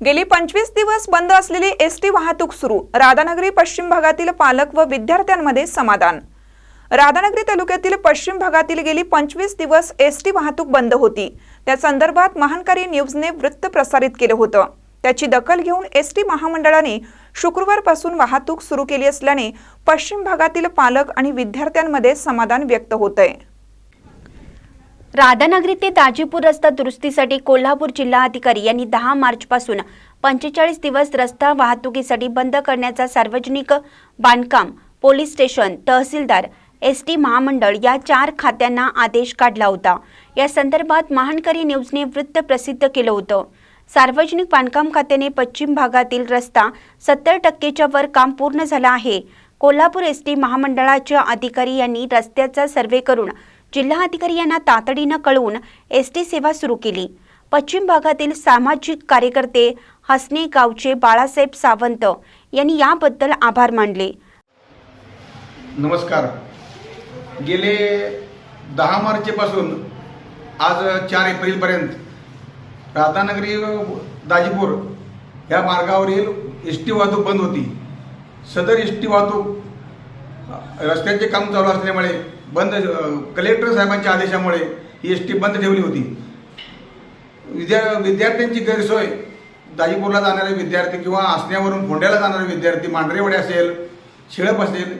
गेली पंचवीस दिवस बंद असलेली एस टी वाहतूक सुरू. राधानगरी पश्चिम भागातील पालक व विद्यार्थ्यांमध्ये समाधान. राधानगरी तालुक्यातील पश्चिम भागातील गेली पंचवीस दिवस एस टी वाहतूक बंद होती. त्या संदर्भात महानकारी न्यूजने वृत्त प्रसारित केलं होतं. त्याची दखल घेऊन एस टी महामंडळाने शुक्रवारपासून वाहतूक सुरू केली असल्याने पश्चिम भागातील पालक आणि विद्यार्थ्यांमध्ये समाधान व्यक्त होत आहे राधानगरी ते दाजीपूर रस्ता दुरुस्तीसाठी कोल्हापूर जिल्हा अधिकारी यांनी दहा मार्चपासून पंचेचाळीस दिवस रस्ता वाहतुकीसाठी बंद करण्याचा सार्वजनिक बांधकाम पोलीस स्टेशन तहसीलदार एस टी महामंडळ या चार खात्यांना आदेश काढला होता. या संदर्भात महानकरी न्यूजने वृत्त प्रसिद्ध केलं होतं. सार्वजनिक बांधकाम खात्याने पश्चिम भागातील रस्ता सत्तर टक्केच्या वर काम पूर्ण झालं आहे. कोल्हापूर एस टी महामंडळाच्या अधिकारी यांनी रस्त्याचा सर्वे करून जिल्हा अधिकारी यांना तातडीनं कळवून एस टी सेवा सुरू केली. पश्चिम भागातील सामाजिक कार्यकर्ते हसने गावचे बाळासाहेब सावंत यांनी याबद्दल आभार मानले. नमस्कार. गेले दहा मार्चपासून आज चार एप्रिलपर्यंत राधानगरी दाजीपूर या मार्गावरील एस टी वाहतूक बंद होती. सदर एस टी वाहतूक रस्त्यांचे रस्त्याचे काम चालू असल्यामुळे बंद कलेक्टर साहेबांच्या आदेशामुळे ही एस टी बंद ठेवली होती. विद्या विद्यार्थ्यांची गैरसोय. दाजीपूरला जाणारे विद्यार्थी किंवा आसण्यावरून फोंड्याला जाणारे विद्यार्थी मांढरेवडे असेल शिळप असेल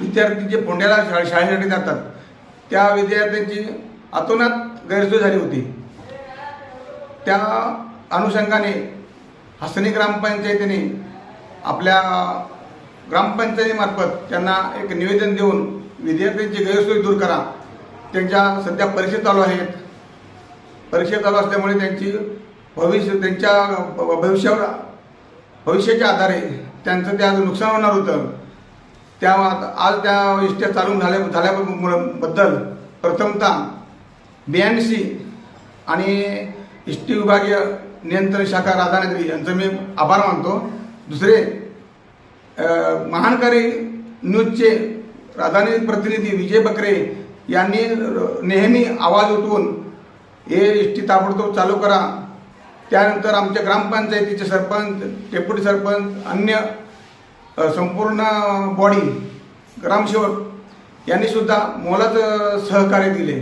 विद्यार्थी जे फोंड्याला शा शाळेसाठी जातात त्या विद्यार्थ्यांची अतोनात गैरसोय झाली होती. त्या अनुषंगाने हसनी ग्रामपंचायतीने आपल्या ग्रामपंचायतीमार्फत त्यांना एक निवेदन देऊन विद्यार्थ्यांची गैरसोय दूर करा. त्यांच्या सध्या परीक्षा चालू आहेत. परीक्षा चालू असल्यामुळे त्यांची भविष्य त्यांच्या भविष्यावर भविष्याच्या आधारे त्यांचं त्या नुकसान होणार होतं. त्या आज त्या इष्ट्या चालू झाल्या झाल्याबद्दल प्रथमतः बी एन सी आणि इष्टी विभागीय नियंत्रण शाखा राधानगरी यांचं मी आभार मानतो. दुसरे महानकारी न्यूजचे प्राधान्य प्रतिनिधी विजय बकरे यांनी नेहमी आवाज उठवून हे एस टी ताबडतोब चालू करा. त्यानंतर आमच्या ग्रामपंचायतीचे सरपंच डेप्युटी सरपंच अन्य संपूर्ण बॉडी ग्रामसेवक यांनी सुद्धा मोलाचं सहकार्य दिले.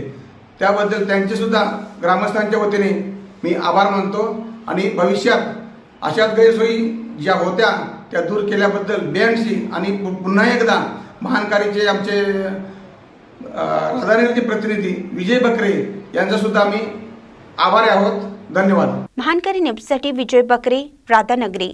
त्याबद्दल त्यांचेसुद्धा ग्रामस्थांच्या वतीने मी आभार मानतो आणि भविष्यात अशाच गैरसोयी ज्या होत्या त्या दूर केल्याबद्दल बेअंशी आणि पु- पुन्हा एकदा महानकारीचे आमचे अ, प्रतिनिधी विजय बकरे यांचा सुद्धा आम्ही आभारी आहोत. धन्यवाद. महानकारी न्यूजसाठी विजय बकरे राधानगरी.